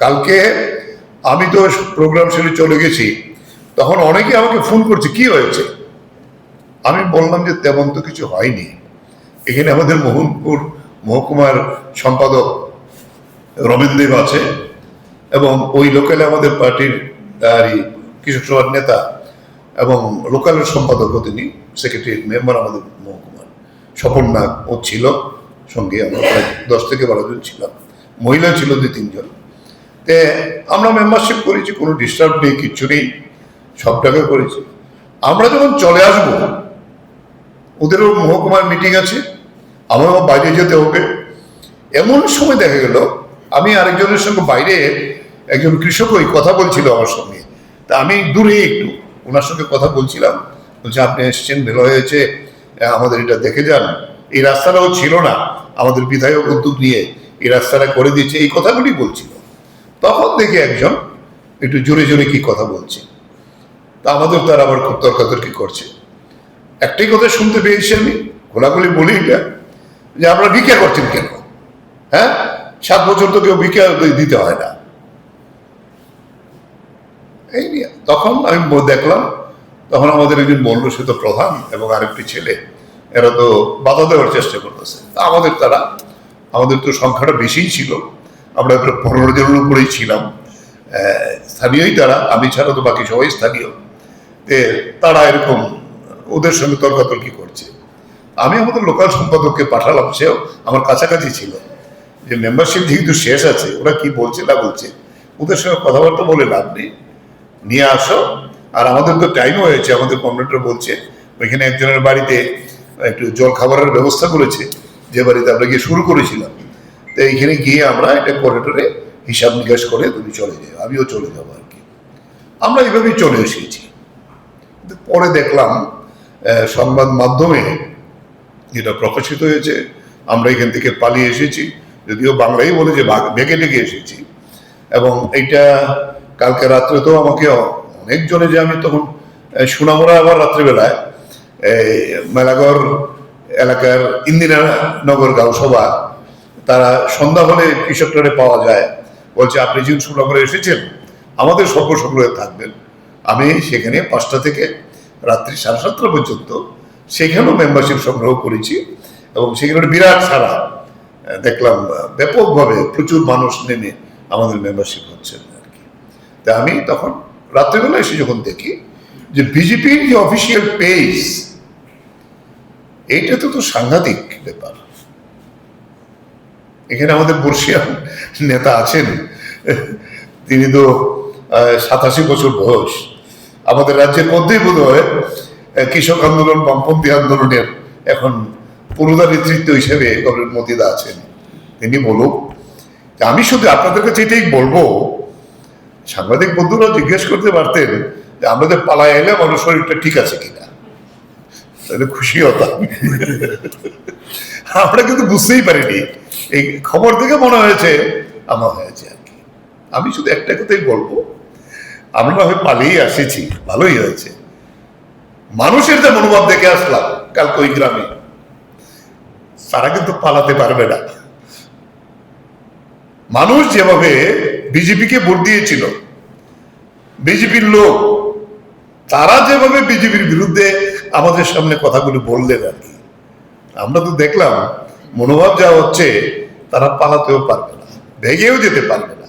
কালকে আমি তো প্রোগ্রাম সেরে চলে গেছি, তখন অনেকে আমাকে ফোন করছে, কি হয়েছে? আমি বললাম যে, তেমন তো কিছু হয়নি। এখানে আমাদের মোহনপুর মহকুমার সম্পাদক রবীন্দ্রদেব আছে এবং ওই লোকালে আমাদের পার্টির আর কৃষক সভার নেতা এবং লোকালের সম্পাদক তিনি সেক্রেটারি মেম্বার আমাদের মহকুমার। স্বপন নাগ ও ছিল সঙ্গে, আমরা প্রায় দশ থেকে বারো জন ছিলাম। মহিলা ছিল দুই, তিনজন। আমরা মেম্বারশিপ করেছি, কোনো ডিস্টার্ব নেই, কিচ্ছু নেই সব টাকা করেছি। আমরা যখন চলে আসব, ওদেরও মহকুমার মিটিং আছে, আমারও বাইরে যেতে হবে। এমন সময় দেখা গেল, আমি আরেকজনের সঙ্গে বাইরে একজন কৃষক ওই কথা বলছিল আমার সঙ্গে। তা আমি দূরে একটু, ওনার সঙ্গে কথা বলছিলাম, বলছে, আপনি এসছেন ভালো হয়েছে আমাদের এটা দেখে যান। এই রাস্তাটাও ছিল না, আমাদের বিধায়ক উদ্যোগ নিয়ে এই রাস্তাটা করে দিয়েছে, এই কথাগুলি বলছিল। তখন দেখি একজন একটু জোরে জোরে কি কথা বলছে। তা আমাদের তার আবার খুব তর্কাতর্কি করছে। একটাই কথা শুনতে পেয়েছি আমি, খোলাখুলি বলি এটা, যে আপনারা ভিক্ষা করছেন কেন? হ্যাঁ? সাত বছর তো কেউ ভিক্ষা দিতে হয় না। এই নিয়ে। তখন আমি দেখলাম, তখন আমাদের একজন বলল সে তো প্রধান এবং আরেকটি ছেলে, এরা তো বাধা দেওয়ার চেষ্টা করতেছে। আমাদের তারা, আমাদের তো সংখ্যাটা বেশিই ছিল। আমরা পনেরো জনের উপরেই ছিলাম। স্থানীয়ই তারা, আমি ছাড়া তো বাকি সবাই স্থানীয়। তারা এরকম, ওদের সঙ্গে তর্কাতর্কি করছে। আমি আমাদের লোকাল সম্পাদককে পাঠালাম, সেও আমার কাছাকাছি ছিল। যে মেম্বারশিপ যেহেতু শেষ আছে, ওরা কি বলছে না বলছে, ওদের সঙ্গে কথাবার্তা বলে লাভ নেই। নিয়ে আসো। আর আমাদের তো টাইমও হয়েছে, আমাদের কমরেডর বলছে, ওইখানে একজনের বাড়িতে একটু জল খাবারের ব্যবস্থা করেছে, যে বাড়িতে আমরা গিয়ে শুরু করেছিলাম। তো এইখানে গিয়ে আমরা এটা করিডোরে হিসাব নিকাশ করে তুমি চলে যাও, আমিও চলে যাব আর কি। আমরা এইভাবেই চলে এসেছি। পরে দেখলাম সংবাদ মাধ্যমে যেটা প্রকাশিত হয়েছে, আমরা এখান থেকে পালিয়ে এসেছি, যদিও বাংলাই বলে যে বেগে ডেকে এসেছি। এবং এইটা কালকে রাত্রে তো আমাকে অনেকজনে যে আমি তখন সুনামরা আবার রাত্রিবেলায় মেলাগড় এলাকার ইন্দিরানগর গাঁওসভা তারা সন্ধ্যা হলে কৃষকটারে পাওয়া যায়। বলছে, আপনি যেহেতু সুনামরে এসেছেন? আমাদের সর্ব সংগ্রহে থাকবেন। আমি সেখানে পাঁচটা থেকে রাত্রি সাড়ে সাতটা পর্যন্ত সেখানেও মেম্বারশিপ সংগ্রহ করেছি এবং সেখানে বিরাট সারা দেখলাম, ব্যাপকভাবে প্রচুর মানুষ নেমে আমাদের মেম্বারশিপ হচ্ছে আর কি। তা আমি তখন রাত্রিবেলা এসে যখন দেখি যে বিজেপির যে অফিসিয়াল পেজ এইটা তো তো সাংঘাতিক ব্যাপার। এখানে আমাদের বর্ষিয়ান নেতা আছেন। তিনি তো সাতাশি বছর বয়স। আমাদের রাজ্যের মধ্যেই বোধ হয় কৃষক আন্দোলন, বামপন্থী আন্দোলনের এখন পুরোদা নেতৃত্ব হিসেবে গভর্নর মতিদা আছেন। তিনি বলুক আমি শুধু আপনাদের কাছে এটাই বলব, সাংবাদিক বন্ধুরা জিজ্ঞেস করতে পারতেন যে আমাদের পালায় এলে আমার শরীরটা ঠিক আছে কিনা। তাহলে খুশি হতাম আমরা কিন্তু বুঝতেই পারিনি এই খবর থেকে মনে হয়েছে আমার হয়েছে আর কি আমি শুধু একটা কথাই বলব আমরা হয় পালিয়ে আসেছি ভালোই হয়েছে মানুষের যে মনোভাব দেখে আসলাম কালকে ওই গ্রামে তারা কিন্তু পালাতে পারবে না মানুষ যেভাবে বিজেপিকে ভোট দিয়েছিল বিজেপির লোক তারা যেভাবে বিজেপির বিরুদ্ধে আমাদের সামনে কথাগুলো বললেন আর কি। আমরা তো দেখলাম, মনোভাব যা হচ্ছে, তারা পালাতেও পারবে না, ভেগেও যেতে পারবে না।